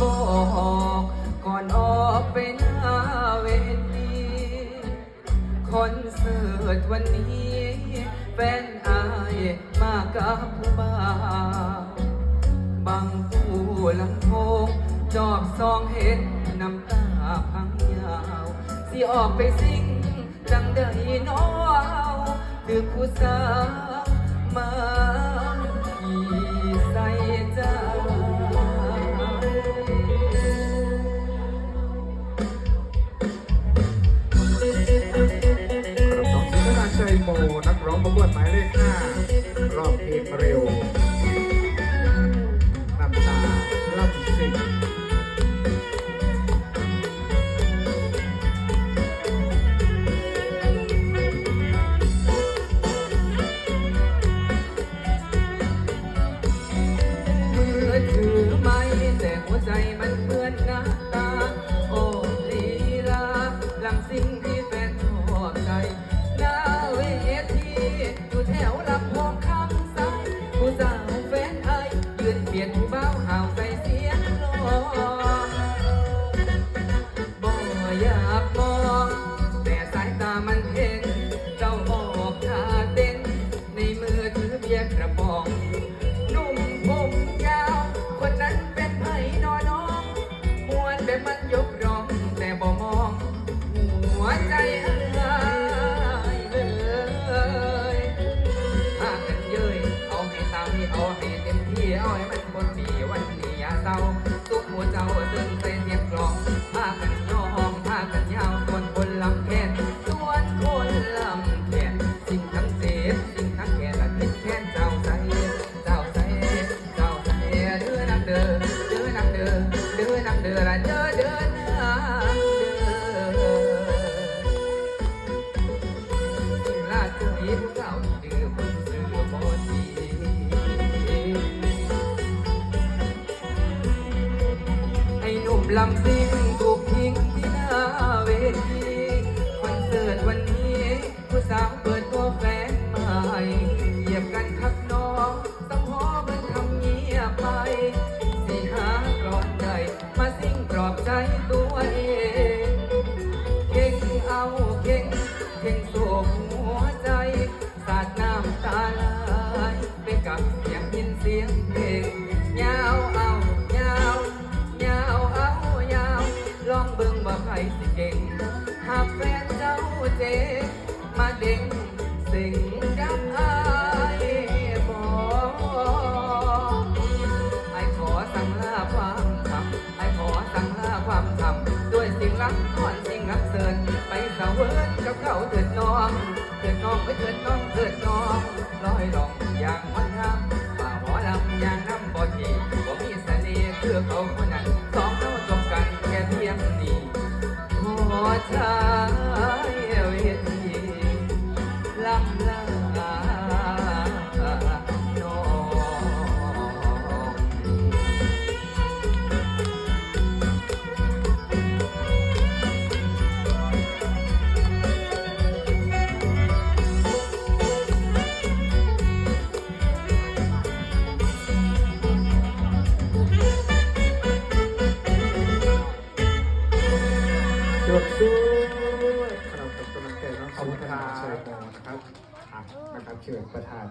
บอก ก่อนออกไปหน้าเวทีคอนเสิร์ตวันนี้แฟนอายมากับผู้บ่าวบางผู้ลำโพงจอบซองเห็นน้ำตาพังยาว สิออกไปสิ่งจังได้น้อคือผู้สาวมา โม นักร้องประกวดหมายเลขห้ารอบเพลงเร็ว ระป๋องนุ่มผมยาว คนนั้นเป็นไผ่นอน้องมวนแต่มันยกร้องแต่บ่มอง หัวใจเอ้ยเลยพากันเย้ยเอาให้ตามเอาให้เต็มที่เอาให้มันบนดี ลำซิ่งถูกทิ้งที่หน้าเวทีคอนเสิร์ตวันนี้ผู้สาวเปิดตัวแฟนใหม่เหยียบกันคักน้องต้องหอมันทำเงียบไปสิหากรอนใจ มาสิ่งปลอบใจตัวเอง เก่งเอาเก่งเก่งโศกหัวใจ สาดน้ำตาไหลไปกับเสียงยินเสียงเพลง ว่าใครสิเก่ง หากแฟนเจ้าเจ๊มาเด้งสิ่งกับอายบอกไอ้ขอสั่งลาความทำไอ้ขอสั่งลาความทำด้วยสิ่งรักก่อนสิ่งรักเสริญไปเสวยกับเขาเถิดน้อง เถิดน้องไปเถิดน้องเถิดน้องลอยลองอย่างมัน ข จบด้วยเราเป็นกำลังใจน้องชินาชัยโมนะครับอะนะครับเชิญประธาน